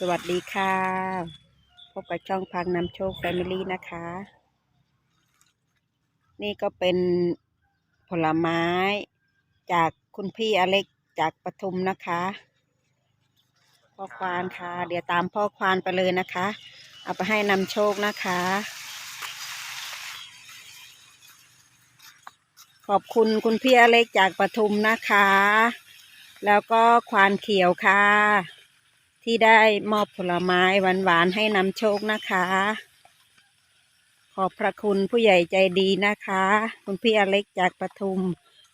สวัสดีค่ะ พบกับช่องพังนำโชคแฟมิลี่นะคะ นี่ก็เป็นผลไม้จากคุณพี่อเล็กจากปทุมนะคะ พ่อควานค่ะ เดี๋ยวตามพ่อควานไปเลยนะคะ เอาไปให้นำโชคนะคะ ขอบคุณคุณพี่อเล็กจากปทุมนะคะ แล้วก็ควานเขียวค่ะ ที่ได้มอบผลไม้หวานๆให้นำโชคนะคะ ขอบพระคุณผู้ใหญ่ใจดีนะคะ คุณพี่อเล็กจากปทุม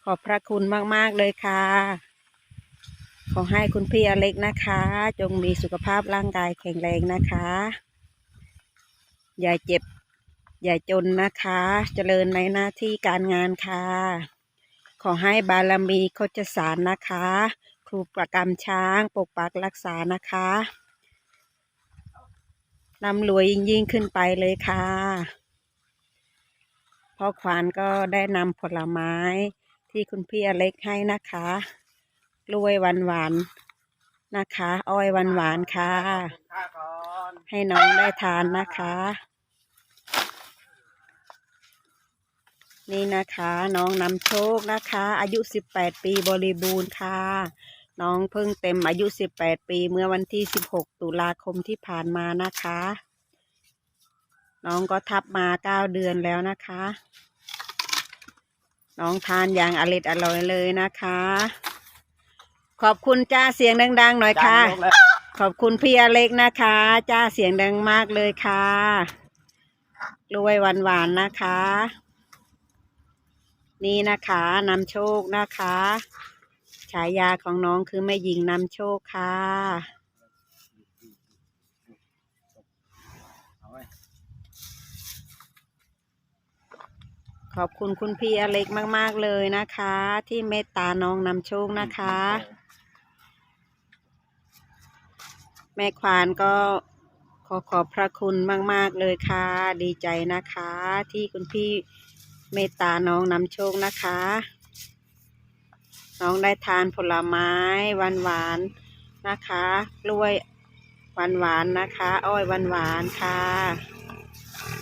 ขอบพระคุณมากๆเลยค่ะ ขอให้คุณพี่อเล็กนะคะ จงมีสุขภาพร่างกายแข็งแรงนะคะ อย่าเจ็บ อย่าจนนะคะ เจริญในหน้าที่การงานค่ะ ขอให้บารมีโคจสารนะคะ รูประกรรมช้างปกปักรักษานะคะนำรวยยิ่งยิ่งขึ้นไปเลยค่ะพ่อควานก็ได้นำผลไม้ที่คุณพี่อเล็กให้นะคะกล้วยหวานหวานนะคะ อ้อยหวานหวานค่ะ ให้น้องได้ทานนะคะ นี่นะคะน้องนำโชคนะคะ อายุ 18 ปีบริบูรณ์ค่ะ น้องเพิ่งเต็มอายุ 18 ปีเมื่อวันที่ 16 ตุลาคมที่ผ่านมานะคะ น้องก็ทับมา 9 เดือนแล้วนะคะ น้องทานอย่างอร่อยอร่อยเลยนะคะ ขอบคุณจ้าเสียงดัง ๆ หน่อยค่ะจานยกเลยขอบคุณพี่อเล็กนะคะ จ้าเสียงดังมากเลยค่ะรวยหวานหวานๆนะคะ นี่นะคะนำโชคนะคะ ฉายาของน้องคือแม่หญิงนำโชคค่ะขอบคุณคุณพี่อเล็กมาก ๆ เลยนะคะ ที่เมตตาน้องนำโชคนะคะ แม่ควานก็ขอขอบพระคุณมาก ๆ เลยค่ะ ดีใจนะคะ ที่คุณพี่เมตตาน้องนำโชคนะคะ น้องได้ทานผลไม้หวานหวานนะคะกล้วยหวานหวานนะคะ อ้อยหวานหวานค่ะ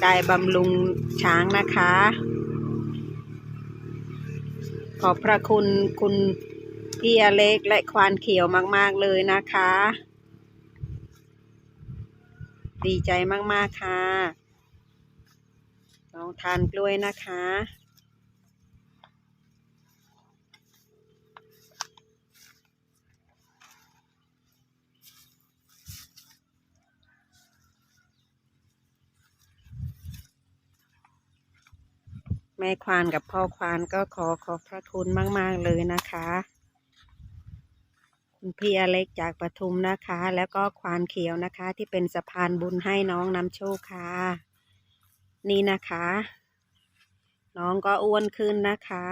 ได้บำรุงช้างนะคะ ขอบพระคุณคุณพี่อเล็กและควานเขียวมาก ๆ เลยนะคะ ดีใจมาก ๆ ค่ะลองทานกล้วยนะคะ แม่ควานกับพ่อควานก็ขอขอบพระคุณมาก ๆ เลยนะคะคุณพี่อเล็กจากปทุมนะคะ แล้วก็ควานเขียวนะคะ ที่เป็นสะพานบุญให้น้องนำโชคค่ะ นี่นะคะ น้องก็อ้วนขึ้นนะคะ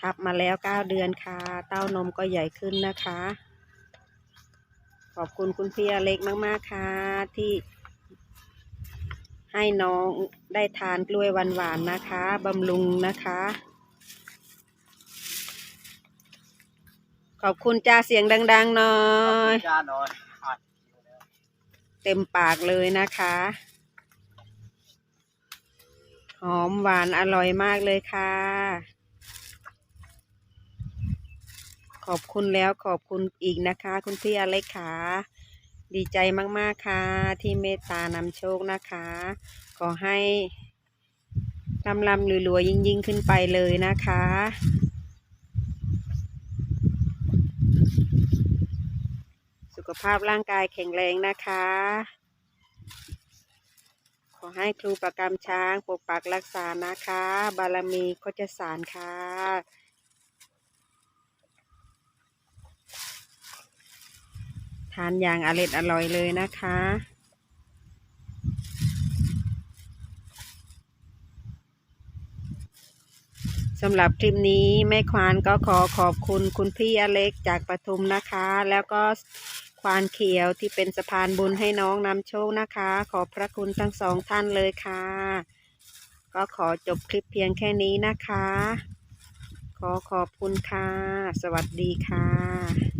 ทับมาแล้วเก้าเดือนค่ะ เต้านมก็ใหญ่ขึ้นนะคะ ขอบคุณคุณพี่อเล็กมาก ๆ ค่ะที่ ให้น้องได้ทานกล้วยหวานๆนะคะบำรุงนะคะ ขอบคุณจ้าเสียงดังๆหน่อยจานหน่อยอะเต็มปากเลยนะคะ หอมหวานอร่อยมากเลยค่ะ ขอบคุณแล้วขอบคุณอีกนะคะ คุณพี่อเล็กค่ะ ดีใจมากๆค่ะ ที่เมตตานำโชคนะคะ ขอให้ลำลำรวยๆยิ่งยิ่งๆขึ้นไปเลยนะคะ สุขภาพร่างกายแข็งแรงนะคะ ขอให้ครูประกรรมช้างปกปักรักษานะคะ บารมีโคจสารค่ะานอย่างอร่อยอร่อยเลยนะคะ สำหรับคลิปนี้แม่ควานก็ขอขอบคุณคุณพี่อเล็กจากปทุมนะคะ แล้วก็ควานเขียวที่เป็นสะพานบุญให้น้องนำโชคนะคะ ขอบพระคุณทั้งสองท่านเลยค่ะ ก็ขอจบคลิปเพียงแค่นี้นะคะ ขอขอบคุณค่ะ สวัสดีค่ะ